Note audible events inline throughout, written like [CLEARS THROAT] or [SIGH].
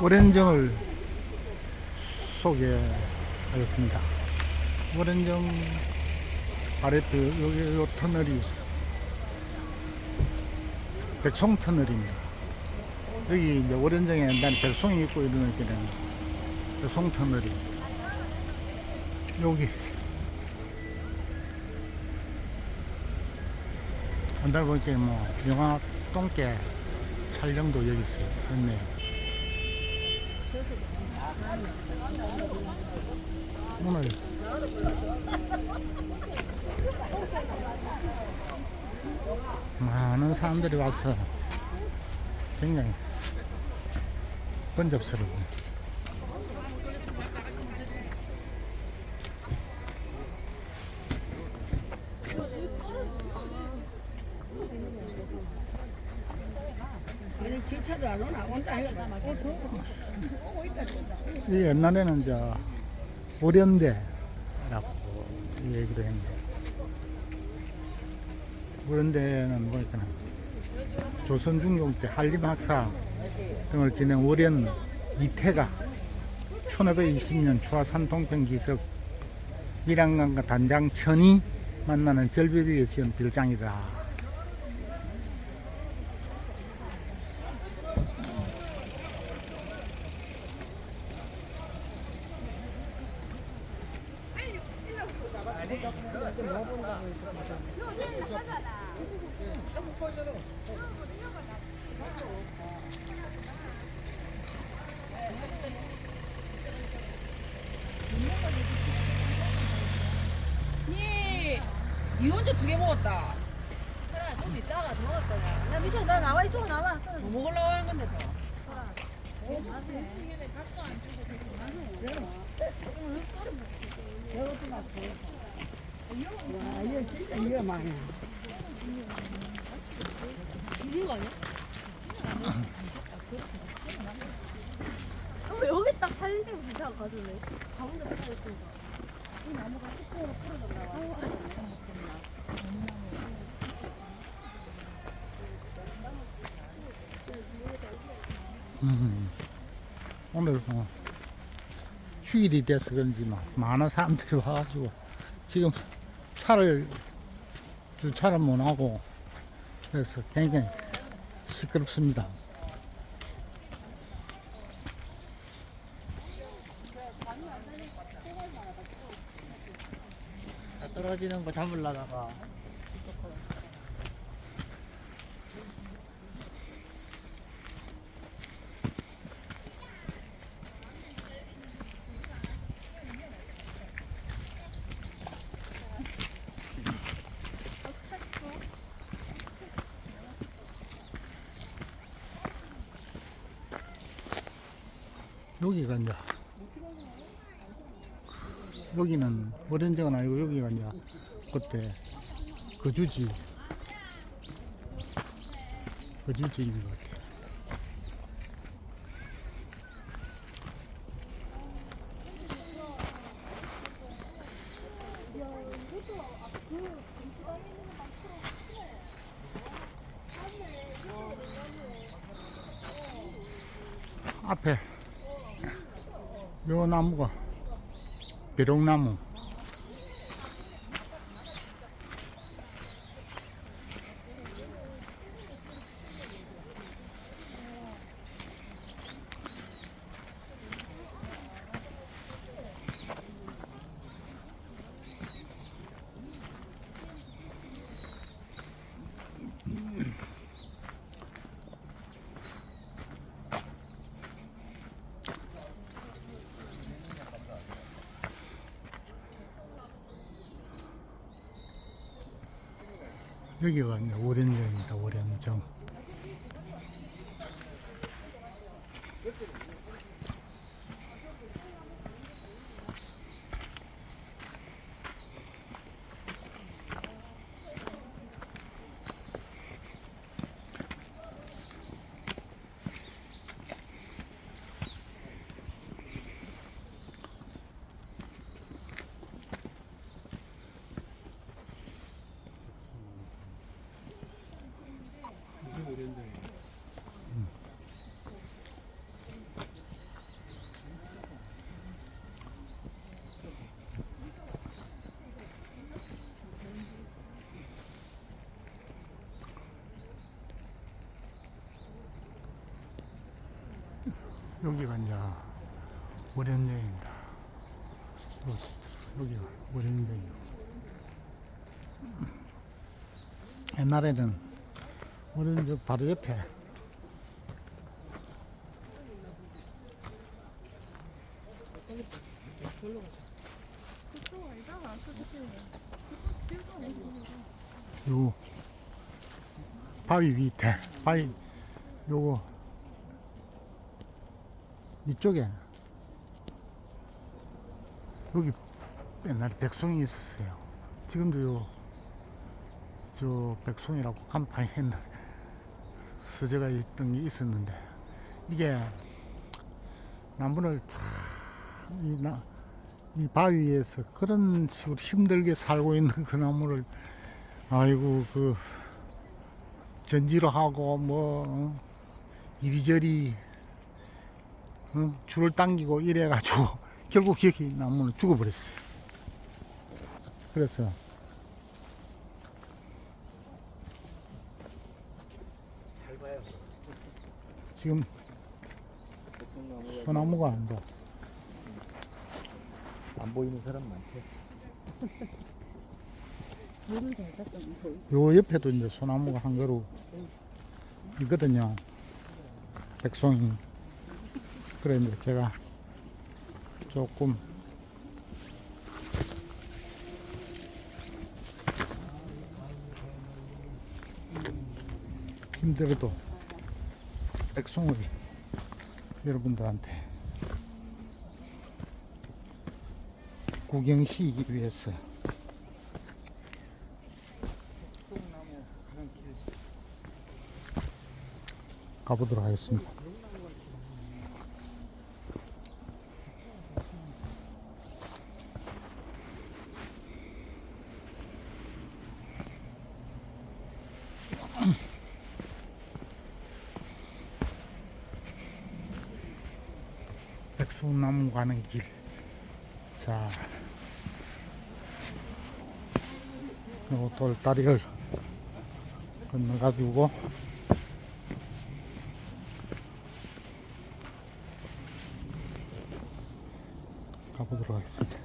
오렌정을 소개하겠습니다. 오렌정 아래트 여기 요 터널이 백송 터널입니다. 여기 이제 오렌정에 난 백송이 있고 이러는 데는 백송 터널이 여기 한달 보니까 뭐 영화 똥개 촬영도 여기 있어요. 했네. 오늘 많은 사람들이 와서 굉장히 번잡스러워. 얘네 지차도 안 오나? 온다 해가 이 옛날에는 이제 오련대라고 얘기를 했는데 오련대는 뭐니까 조선 중종 때 한림 학사 등을 지낸 오련 이태가 1520년 추화산 동평기석 밀양강과 단장 천이 만나는 절벽 위에 지은 빌장이다. 니, 니 혼자 두 개 먹었다. 그래 좀 이따가 야 미션 나 나와 이쪽으로 나와 뭐 먹으려고 하는 건데, 더. 와 이거 진짜 위험하네 죽인 거 아니야? 어, 여기 딱 사진 찍으면 괜찮아 가지네. 가운데 붙어 있으니까. 음, 오늘 어, 휴일이 돼서 그런지 막 많은 사람들이 와가지고 지금 차를 주차를 못 하고 그래서 굉장히 시끄럽습니다. 떨어지는 거 잡으려다가 여기가 이제 여기는 오렌지가 아니고 여기가 이제 그때 거주지. 거주지인 것 같아 pero un amo. 여기가 이제 오렌정입니다 오렌정 여기가 이제 월연정입니다. 여기가 월연정이고. 옛날에는 월연정 바로 옆에 요 바위 밑에 바위 요거 이쪽에 여기 옛날에 백송이 있었어요. 지금도 요, 저 백송이라고 간판이 옛날 서재가 있던 게 있었는데 이게 나무를 쫙이 나, 이 바위에서 그런 식으로 힘들게 살고 있는 그 나무를 아이고 그 전지로 하고 뭐 어, 이리저리 어, 줄을 당기고 이래가지고 [LAUGHS] 결국 여기 나무는 죽어버렸어요. 그래서 지금 소나무가 안 돼. 안 보이는 사람 많대. 요 옆에도 이제 소나무가 한 그루 있거든요. 백송이. 이제 제가 조금 힘들어도 백송을 여러분들한테 구경시키기 위해서 가보도록 하겠습니다. 백송나무 가는 길. 자, 요 돌다리를 건너가지고 가보도록 하겠습니다.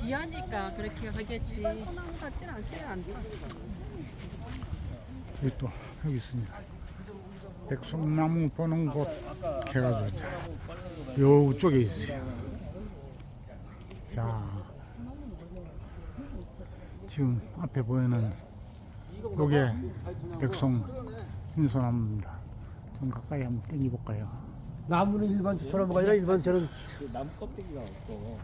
귀하니까 그렇게 하겠지. 소나무 같지는 않긴 안 돼. 여기 또 여기 있습니다. 백송나무 보는 곳 해가지고 이제 요 쪽에 있어요. 자, 지금 앞에 보이는 요게 백송 흰소나무입니다. 좀 가까이 한번 당겨볼까요? 나무는 일반 소나무가 아니라 일반 저런 그 나무 껍데기가 없고.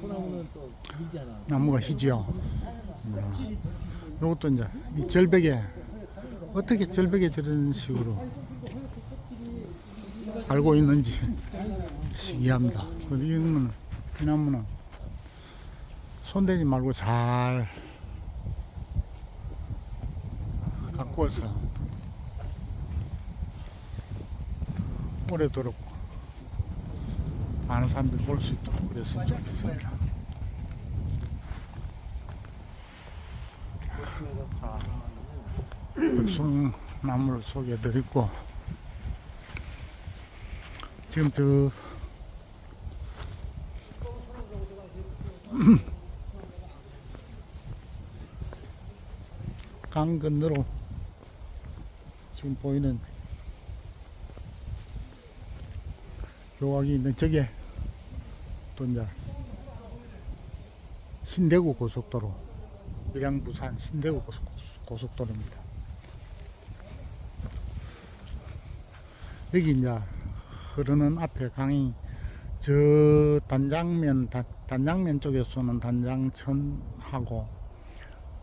소나무는 또 길잖아. 나무가 희지요. 음. 요것도 이제 이 절벽에 어떻게 절벽에 저런 식으로 살고 있는지 신기합니다. 그리고 이 나무는 손대지 말고 잘 가꾸어서 오래도록 많은 사람들이 볼 수 있도록 그랬으면 좋겠습니다. 백송나무를 소개해드리고 지금 저 강 건너로 지금 보이는 조각이 있는 저게 또 이제 신대구 고속도로 밀양 부산 신대구 고속, 고속도로입니다. 여기 이제 흐르는 앞에 강이 저 단장면 단, 단장면 쪽에서는 단장천하고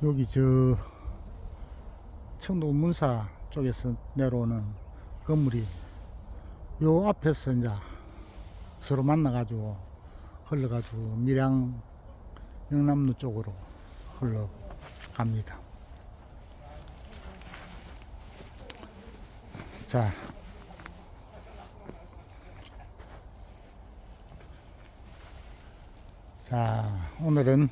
여기 저 청도 문사 쪽에서 내려오는 건물이 요 앞에서 이제 서로 만나가지고 흘러가지고 밀양 영남로 쪽으로 흘러갑니다. 자, 자, 오늘은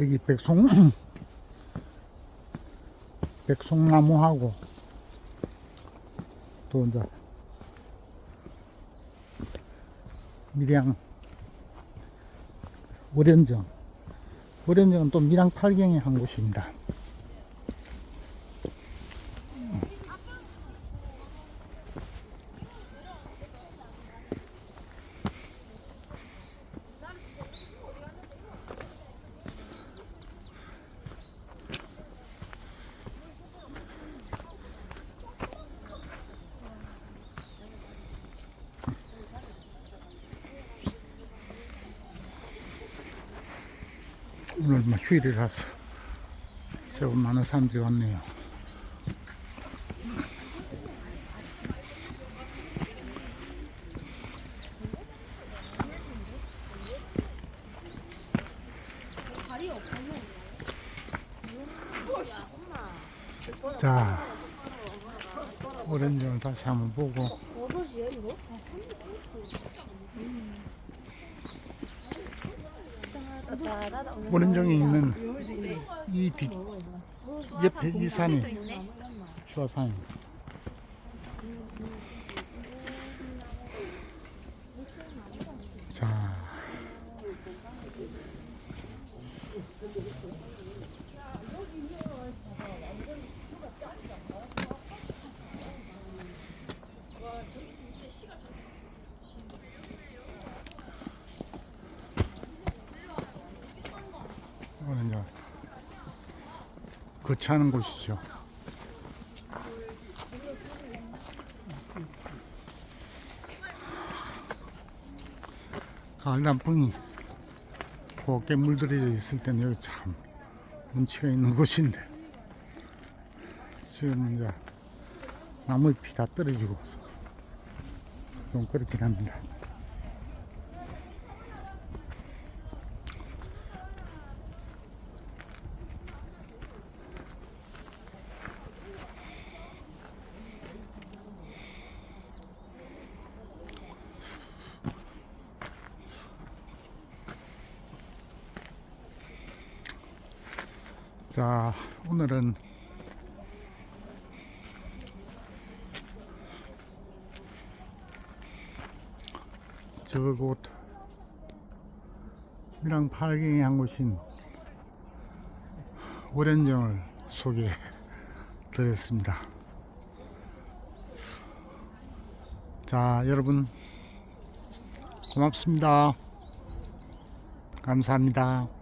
여기 백송 [CLEARS THROAT] 백송나무하고 또 이제 밀양 월연정 월연정은 또 밀양 팔경의 한 곳입니다. 오늘 막 휴일이라서 제법 많은 사람들이 왔네요. 자, 오렌지를 다시 한번 보고 버섯이야 이거? 오렌정에 있는 이 뒤, 옆에 이 산이 수화산입니다. 자, 이거는 이제 거치하는 곳이죠. 가을 단풍이 곱게 물들여 있을 때는 여기 참 운치가 있는 곳인데 지금 이제 나무 잎이 다 떨어지고 좀 그렇긴 합니다. 자, 오늘은 저곳 미랑 팔경의 한 곳인 오렌정을 소개해 드렸습니다. 자, 여러분 고맙습니다. 감사합니다.